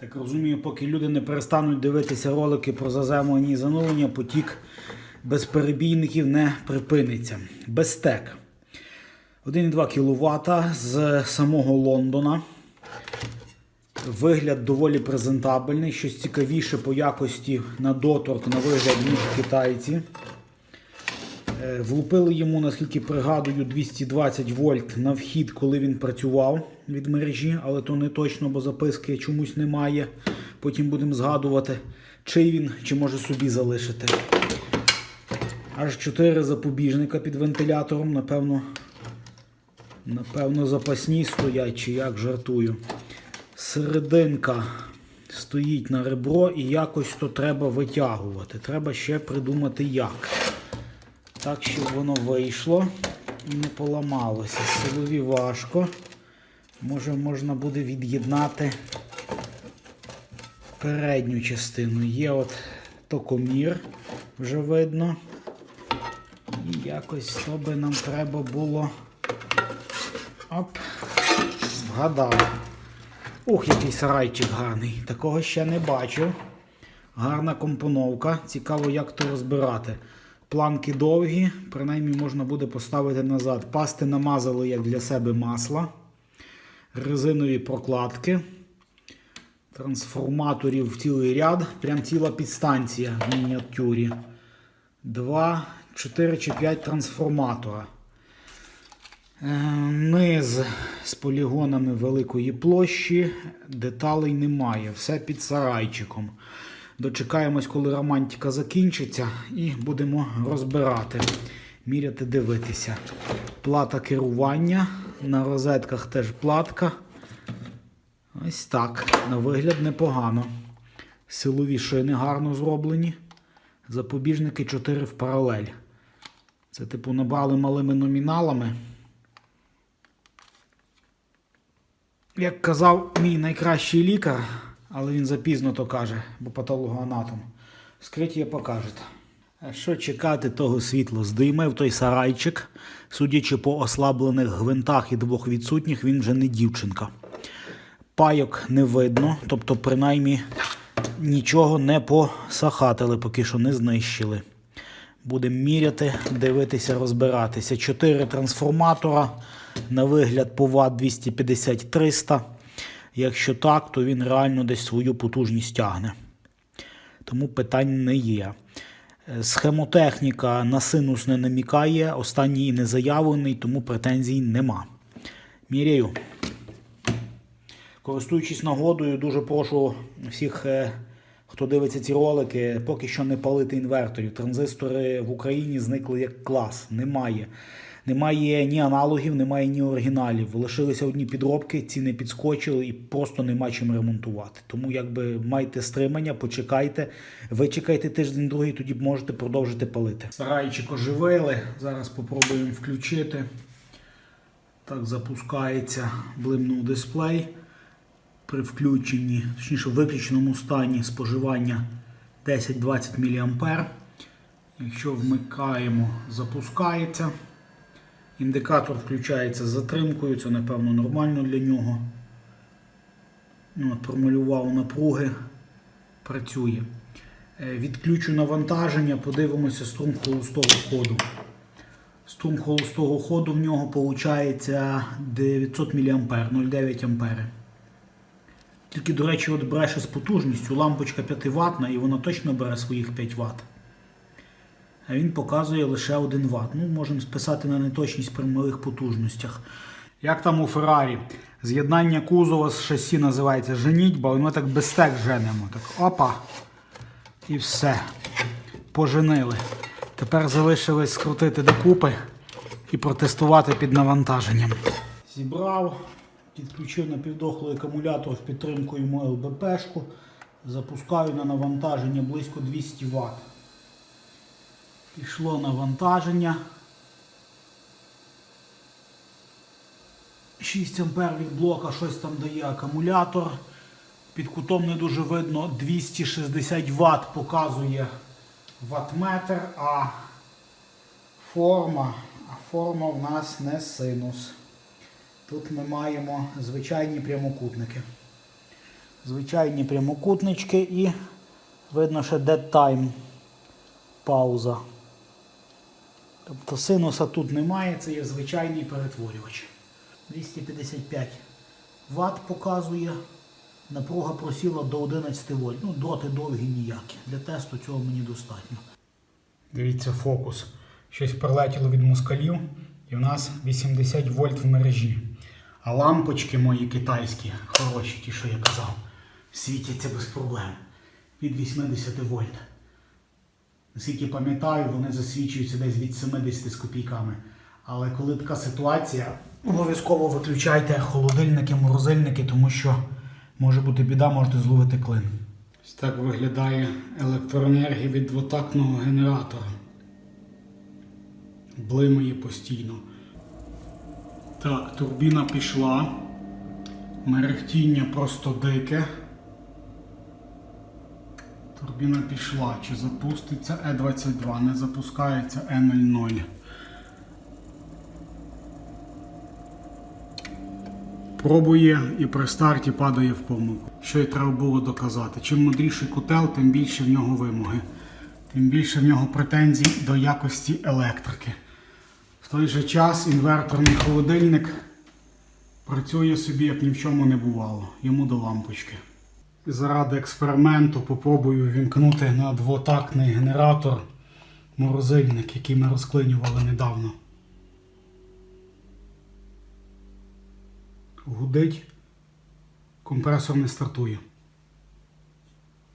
Так розумію, поки люди не перестануть дивитися ролики про заземлення і занулення, потік безперебійників не припиниться. Безстек. 1,2 кВт з самого Лондона. Вигляд доволі презентабельний. Щось цікавіше по якості на доторк, на вигляд, ніж китайці. Е, Влупили йому, наскільки пригадую, 220 вольт на вхід, коли він працював від мережі, але то не точно, бо записки чомусь немає. Потім будемо згадувати, чий він, чи може собі залишити. Аж 4 запобіжника під вентилятором, напевно, напевно, запасні стоять, чи як жартую. Серединка стоїть на ребро і якось то треба витягувати. Треба ще придумати як. Так, щоб воно вийшло і не поламалося. Силові важко. Може, можна буде від'єднати передню частину. Є от токомір, вже видно. І якось то би нам треба було. Оп, вгадав. Ух, який сарайчик гарний. Такого ще не бачив. Гарна компоновка. Цікаво, як то розбирати. Планки довгі, принаймні можна буде поставити назад. Пасти намазали як для себе масла, резинові прокладки, трансформаторів цілий ряд, прям ціла підстанція в мініатюрі. Два, 4 чи 5 трансформатора. Е, Низ з полігонами великої площі, деталей немає, все під сарайчиком. Дочекаємось, коли романтика закінчиться, і будемо розбирати, міряти, дивитися. Плата керування. На розетках теж платка. Ось так. На вигляд непогано. Силові шини гарно зроблені. Запобіжники 4 в паралель. Це, типу, набрали малими номіналами. Як казав мій найкращий лікар, але він запізно то каже, бо патологоанатом. Скриття покажете. Що чекати того світло? Здіймив той сарайчик. Судячи по ослаблених гвинтах і двох відсутніх, він вже не дівчинка. Пайок не видно, тобто, принаймні, нічого не посахатили, поки що не знищили. Будемо міряти, дивитися, розбиратися. Чотири трансформатора. На вигляд по Вт 250-300. Якщо так, то він реально десь свою потужність тягне. Тому питань не є. Е, Схемотехніка на синус не намікає, останній не заявлений, тому претензій нема. Міряю. Користуючись нагодою, дуже прошу всіх, е, хто дивиться ці ролики, поки що не палити інверторів. Транзистори в Україні зникли як клас. Немає. Немає ні аналогів, немає ні оригіналів. Лишилися одні підробки, ціни підскочили і просто нема чим ремонтувати. Тому якби майте стримання, почекайте, вичекайте тиждень другий, тоді можете продовжити палити. Сарайчик оживили. Зараз спробуємо включити. Так запускається, блимнув дисплей. При включенні, точніше в виключеному стані споживання 10-20 мА. Якщо вмикаємо, запускається. Індикатор включається затримкою, це, напевно, нормально для нього. Ну, От, Промалював напруги, працює. Е, Відключу навантаження, подивимося струм холостого ходу. Струм холостого ходу в нього виходить 900 мА, 0,9 А. Тільки, до речі, от бреше з потужністю, лампочка 5 ватна і вона точно бере своїх 5 Вт він показує лише 1 Вт. Ну, можемо списати на неточність при малих потужностях. Як там у Феррарі? З'єднання кузова з шасі називається женітьба, і ми так без стек женемо. Так, опа. І все. Поженили. Тепер залишилось скрутити докупи і протестувати під навантаженням. Зібрав, підключив напівдохлий акумулятор в підтримку йому ЛБПшку. Запускаю на навантаження близько 200 Вт. Пішло навантаження. 6 ампер від блока, щось там дає акумулятор. Під кутом не дуже видно 260 Вт показує ваттметр, а форма, а форма в нас не синус. Тут ми маємо звичайні прямокутники. Звичайні прямокутнички і видно ще dead time. Пауза. Тобто синуса тут немає, це є звичайний перетворювач. 255 Вт показує. Напруга просіла до 11 вольт. Ну, дроти довгі ніякі. Для тесту цього мені достатньо. Дивіться фокус. Щось прилетіло від москалів, і в нас 80 вольт в мережі. А лампочки мої китайські, хороші, ті, що я казав, світяться без проблем. Від 80 вольт. Наскільки пам'ятаю, вони засвічуються десь від 70 з копійками. Але коли така ситуація, обов'язково виключайте холодильники, морозильники, тому що може бути біда, можете зловити клин. Ось так виглядає електроенергія від двотактного генератора. Блимає постійно. Так, турбіна пішла. Мерехтіння просто дике. Турбіна пішла. Чи запуститься Е22? Не запускається Е00. Пробує і при старті падає в помилку. Що й треба було доказати. Чим мудріший котел, тим більше в нього вимоги, тим більше в нього претензій до якості електрики. В той же час інверторний холодильник працює собі, як ні в чому не бувало. Йому до лампочки. І заради експерименту попробую вімкнути на двотактний генератор морозильник, який ми розклинювали недавно. Гудить, компресор не стартує.